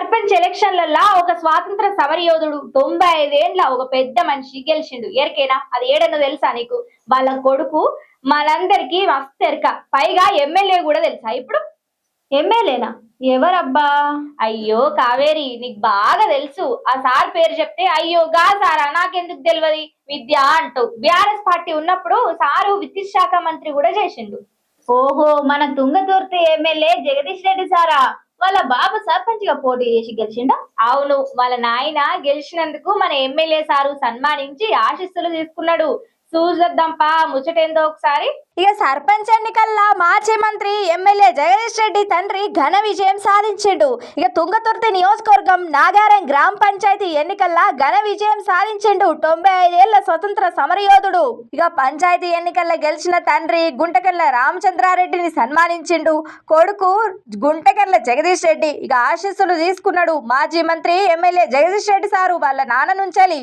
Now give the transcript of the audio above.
సర్పంచ్ ఎలక్షన్లలా ఒక స్వాతంత్ర సమరయోధుడు తొంభై ఐదేండ్ల ఒక పెద్ద మనిషి గెలిచిండు. ఎరికేనా? అది ఏడనో తెలుసా నీకు? వాళ్ళ కొడుకు మనందరికి మస్తు ఎరక. పైగా ఎమ్మెల్యే కూడా తెలుసా ఇప్పుడు? ఎమ్మెల్యేనా? ఎవరబ్బా? అయ్యో కావేరి నీకు బాగా తెలుసు. ఆ సార్ పేరు చెప్తే అయ్యో గా సారా నాకెందుకు తెలియదు విద్య అంటూ. బీఆర్ఎస్ పార్టీ ఉన్నప్పుడు సారు విద్యుత్ శాఖ మంత్రి కూడా చేసిండు. ఓహో మన తుంగతుర్తి ఎమ్మెల్యే జగదీష్ రెడ్డి సారా? వాళ్ళ బాబు సర్పంచ్గా పోటీ చేసి గెలిచిండా? అవును వాళ్ళ నాయన గెలిచినందుకు మన ఎమ్మెల్యే సారు సన్మానించి ఆశీస్సులు తీసుకున్నాడు. చూసేద్దాంపా ముచ్చటేందో ఒకసారి. ఇక సర్పంచ్ ఎన్నికల్లో మాజీ మంత్రి ఎమ్మెల్యే జగదీష్ రెడ్డి తండ్రి ఘన విజయం సాధించిండు. ఇక తుంగతుర్తి నియోజకవర్గం నాగారం గ్రామ పంచాయతీ ఎన్నికల్లో ఘన విజయం సాధించిండు తొంభై ఐదేళ్ళ స్వతంత్ర సమరయోధుడు. ఇక పంచాయతీ ఎన్నికల్లో గెలిచిన తండ్రి గుంటకల్ల రామచంద్రారెడ్డిని సన్మానించిండు. కొడుకు గుంటకల్ల జగదీష్ రెడ్డి. ఇక ఆశీస్సులు తీసుకున్నాడు మాజీ మంత్రి ఎమ్మెల్యే జగదీష్ రెడ్డి సారు వాళ్ళ నాన్న నుంచెలి.